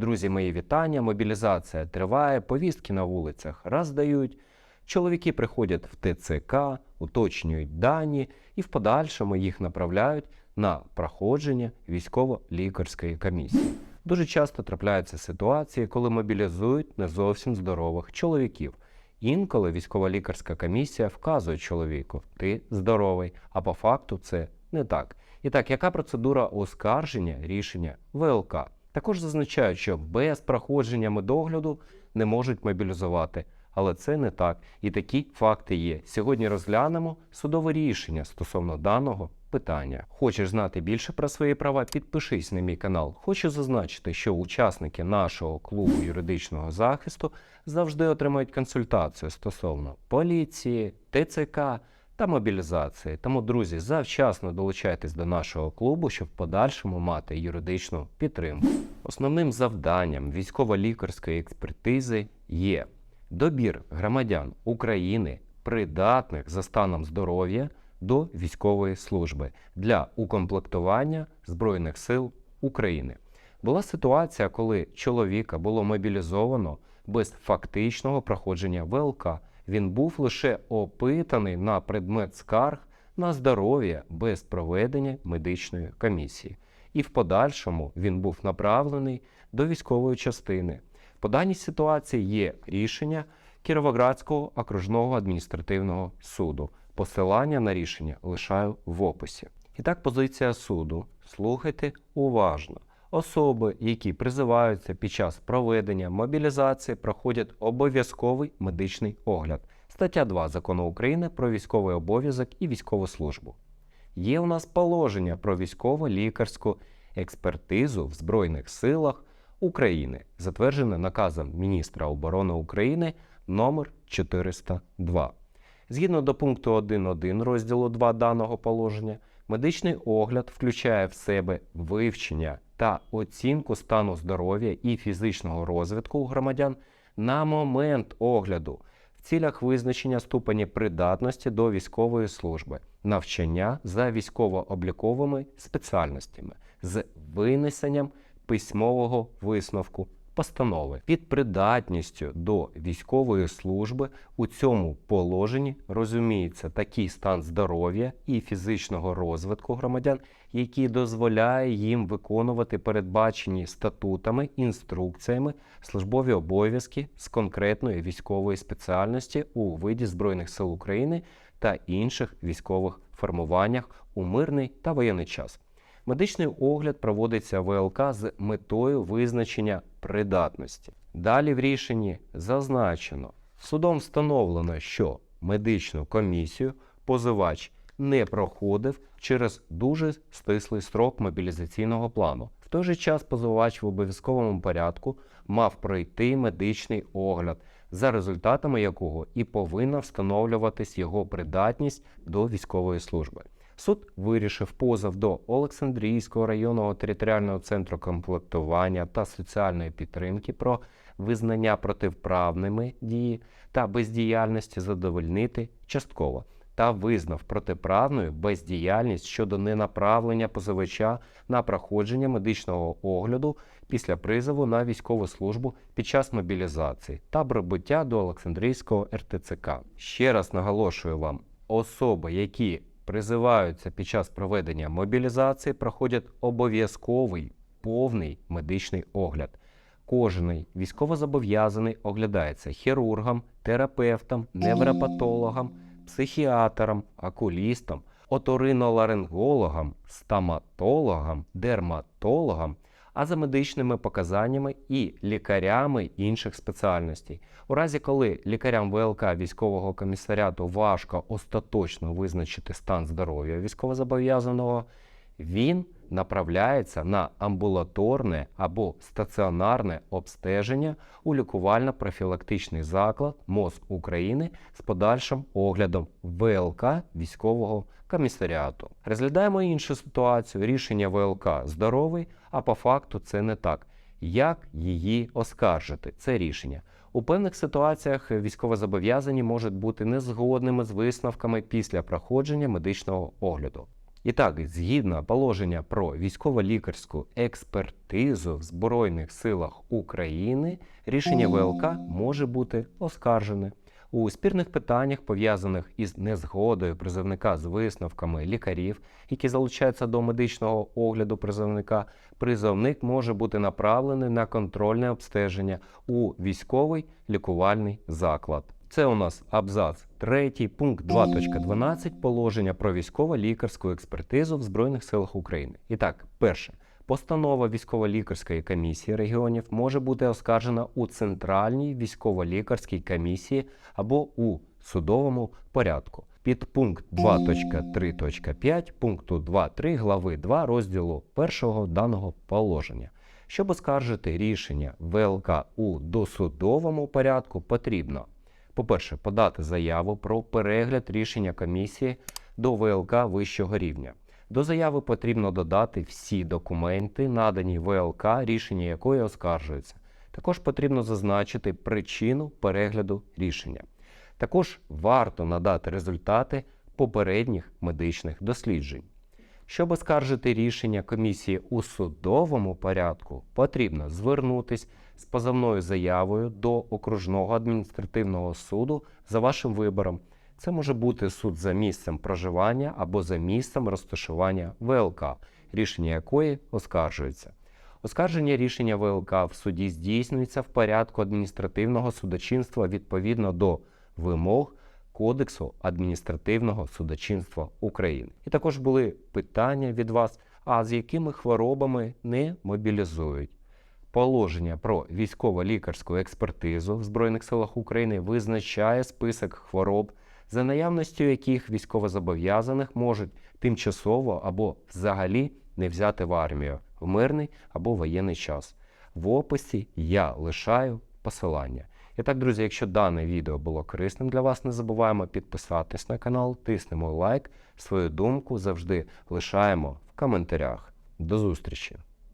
Друзі, мої вітання. Мобілізація триває, повістки на вулицях роздають. Чоловіки приходять в ТЦК, уточнюють дані і в подальшому їх направляють на проходження військово-лікарської комісії. Дуже часто трапляються ситуації, коли мобілізують не зовсім здорових чоловіків. Інколи військово-лікарська комісія вказує чоловіку, ти здоровий, а по факту це не так. І так, яка процедура оскарження рішення ВЛК? Також зазначають, що без проходження медогляду не можуть мобілізувати. Але це не так. І такі факти є. Сьогодні розглянемо судове рішення стосовно даного питання. Хочеш знати більше про свої права? Підпишись на мій канал. Хочу зазначити, що учасники нашого клубу юридичного захисту завжди отримають консультацію стосовно поліції, ТЦК та мобілізації. Тому, друзі, завчасно долучайтесь до нашого клубу, щоб в подальшому мати юридичну підтримку. Основним завданням військово-лікарської експертизи є добір громадян України, придатних за станом здоров'я до військової служби для укомплектування Збройних сил України. Була ситуація, коли чоловіка було мобілізовано без фактичного проходження ВЛК. Він був лише опитаний на предмет скарг на здоров'я без проведення медичної комісії. І в подальшому він був направлений до військової частини. По даній ситуації є рішення Кіровоградського окружного адміністративного суду. Посилання на рішення лишаю в описі. І так, позиція суду. Слухайте уважно. Особи, які призиваються під час проведення мобілізації, проходять обов'язковий медичний огляд. Стаття 2 закону України про військовий обов'язок і військову службу. Є у нас положення про військово-лікарську експертизу в Збройних силах України, затверджене наказом міністра оборони України номер 402. Згідно до пункту 1.1 розділу 2 даного положення, медичний огляд включає в себе вивчення та оцінку стану здоров'я і фізичного розвитку у громадян на момент огляду в цілях визначення ступені придатності до військової служби, навчання за військово-обліковими спеціальностями з винесенням письмового висновку постанови під придатністю до військової служби у цьому положенні розуміється такий стан здоров'я і фізичного розвитку громадян, який дозволяє їм виконувати передбачені статутами, інструкціями службові обов'язки з конкретної військової спеціальності у виді Збройних сил України та інших військових формуваннях у мирний та воєнний час. Медичний огляд проводиться ВЛК з метою визначення придатності. Далі в рішенні зазначено, судом встановлено, що медичну комісію позивач не проходив через дуже стислий строк мобілізаційного плану. В той же час позивач в обов'язковому порядку мав пройти медичний огляд, за результатами якого і повинна встановлюватись його придатність до військової служби. Суд вирішив позов до Олександрійського районного територіального центру комплектування та соціальної підтримки про визнання протиправними дії та бездіяльності задовольнити частково та визнав протиправною бездіяльність щодо ненаправлення позивача на проходження медичного огляду після призову на військову службу під час мобілізації та прибуття до Олександрійського РТЦК. Ще раз наголошую вам, особи, які призиваються під час проведення мобілізації, проходять обов'язковий повний медичний огляд. Кожний військовозобов'язаний оглядається хірургом, терапевтом, невропатологом, психіатром, окулістом, оториноларингологом, стоматологом, дерматологом, а за медичними показаннями і лікарями інших спеціальностей. У разі, коли лікарям ВЛК військового комісаріату важко остаточно визначити стан здоров'я військовозобов'язаного, він направляється на амбулаторне або стаціонарне обстеження у лікувально-профілактичний заклад МОЗ України з подальшим оглядом ВЛК військового комісаріату. Розглядаємо іншу ситуацію. Рішення ВЛК здоровий, а по факту це не так. Як її оскаржити? Це рішення. У певних ситуаціях військовозобов'язані можуть бути незгодними з висновками після проходження медичного огляду. І так, згідно положення про військово-лікарську експертизу в Збройних силах України, рішення ВЛК може бути оскаржене. У спірних питаннях, пов'язаних із незгодою призовника з висновками лікарів, які залучаються до медичного огляду призовника, призовник може бути направлений на контрольне обстеження у військовий лікувальний заклад. Це у нас абзац 3, пункт 2.12 положення про військово-лікарську експертизу в Збройних силах України. І так, перше. Постанова військово-лікарської комісії регіонів може бути оскаржена у центральній військово-лікарській комісії або у судовому порядку. Під пункт 2.3.5 пункту 2.3 глави 2 розділу 1 даного положення. Щоб оскаржити рішення ВЛК у досудовому порядку, потрібно, по-перше, подати заяву про перегляд рішення комісії до ВЛК вищого рівня. До заяви потрібно додати всі документи, надані ВЛК, рішення якої оскаржується. Також потрібно зазначити причину перегляду рішення. Також варто надати результати попередніх медичних досліджень. Щоб оскаржити рішення комісії у судовому порядку, потрібно звернутись з позовною заявою до окружного адміністративного суду за вашим вибором. Це може бути суд за місцем проживання або за місцем розташування ВЛК, рішення якої оскаржується. Оскарження рішення ВЛК в суді здійснюється в порядку адміністративного судочинства відповідно до вимог Кодексу адміністративного судочинства України. І також були питання від вас: а з якими хворобами не мобілізують? Положення про військово-лікарську експертизу в Збройних силах України визначає список хвороб, за наявністю яких військовозобов'язаних можуть тимчасово або взагалі не взяти в армію в мирний або воєнний час. В описі я лишаю посилання. І так, друзі, якщо дане відео було корисним для вас, не забуваємо підписатись на канал, тиснемо лайк, свою думку завжди лишаємо в коментарях. До зустрічі!